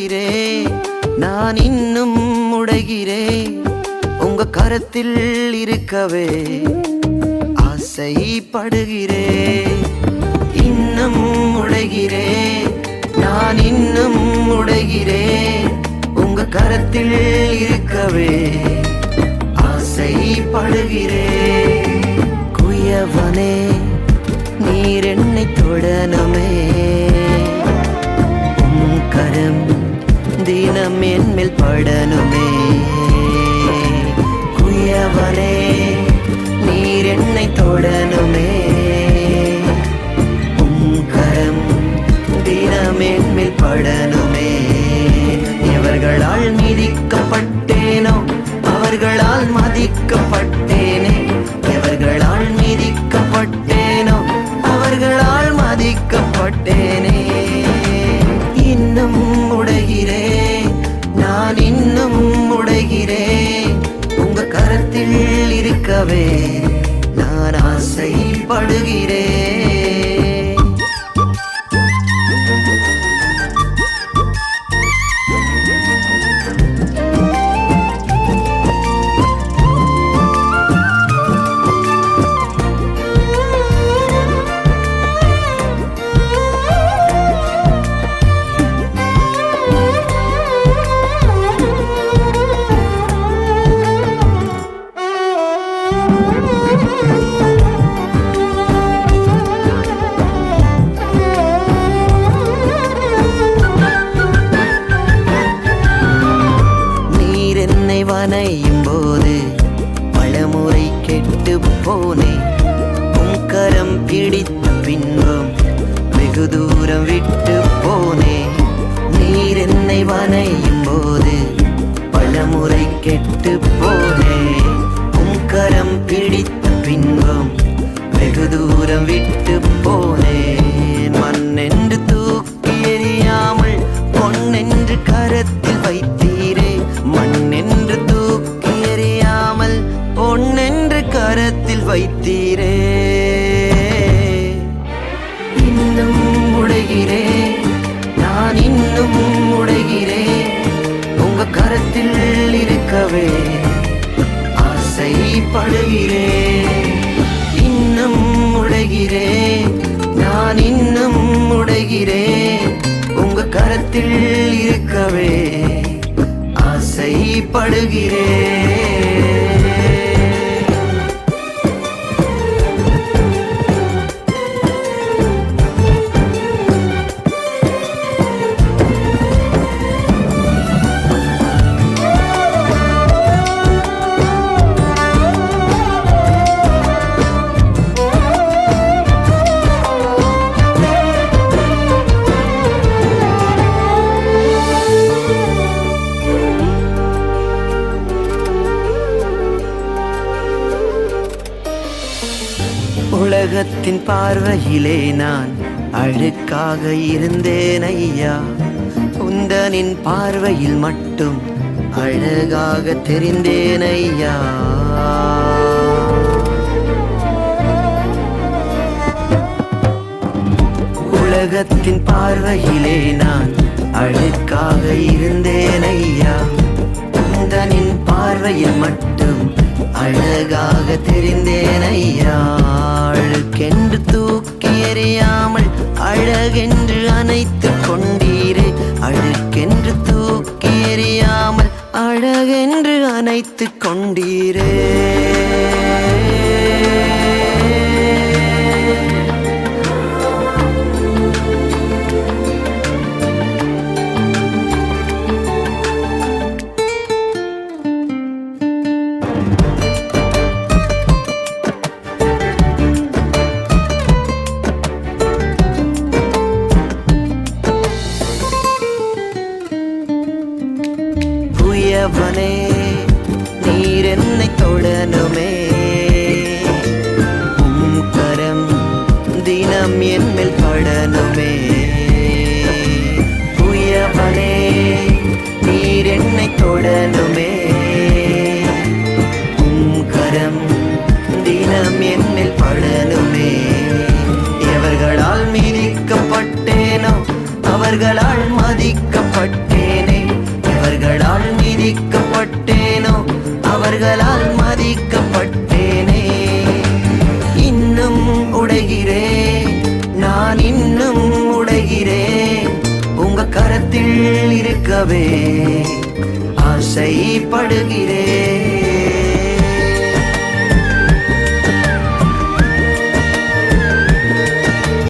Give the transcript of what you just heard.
உடைகிறே நான் இன்னும் உடைகிறே உங்க கரத்தில் இருக்கவே ஆசைப்படுகிறே. இன்னும் உடைகிறே நான் இன்னும் உடைகிறே உங்க கரத்தில் இருக்கவே ஆசைப்படுகிறே. குயவனே நீர் என்னை தொடனமே என்மேல் குயவனே நீர் என்னை தொடனுமே உம் கரம் தினம் படனுமே எவர்களால் மிதிக்கப்பட்டேனோ அவர்களால் மதிக்கப்பட்டேனே. எவர்களால் மிதிக்கப்பட்டேனோ அவர்களால் மதிக்கப்பட்டேனே. கேட்கவே நான் ஆசைப்படுகிறேன். வனையும் போது பலமுறை கெட்டு போனேன் உங்கரம் பிடித்த பின்பும் வெகு தூரம் விட்டு போனேன் நீர் என்னை வனையும் போது பலமுறை கெட்டு போனேன் உங்கரம் பிடித்த பின்பும் வெகு தூரம் விட்டு போனேன் வைத்தீரே. இன்னும் உடைகிறேன் நான் இன்னும் உடைகிறேன் உங்க கரத்தில் இருக்கவே ஆசைப்படுகிறேன் இன்னும் உடைகிறேன் நான் இன்னும் உடைகிறேன் உங்க கரத்தில் இருக்கவே ஆசைப்படுகிறேன் உலகத்தின் பார்வையிலே நான் அழுக்காக இருந்தேன் ஐயா. உந்தனின் பார்வையில் மட்டும் அழகாக தெரிந்தேன் ஐயா. உலகத்தின் பார்வையிலே நான் அழுக்காக இருந்தேன் ஐயா. உந்தனின் பார்வையில் மட்டும் அழகாக தெரிந்தேன் ஐயா. என்று அணைத்து கொண்டீரே. மனமே உம் கரம் தினம் என்மேல் படனுமே. புயவனே நீர் என்னை தொடனுமே. உம் கரம் தினம் என்மேல் படனுமே. எவர்களால் மிதிக்கப்பட்டேனோ அவர்களால் மதிக்கப்பட்ட உங்க இருக்கவே ஆசைப்படுகிறேன்.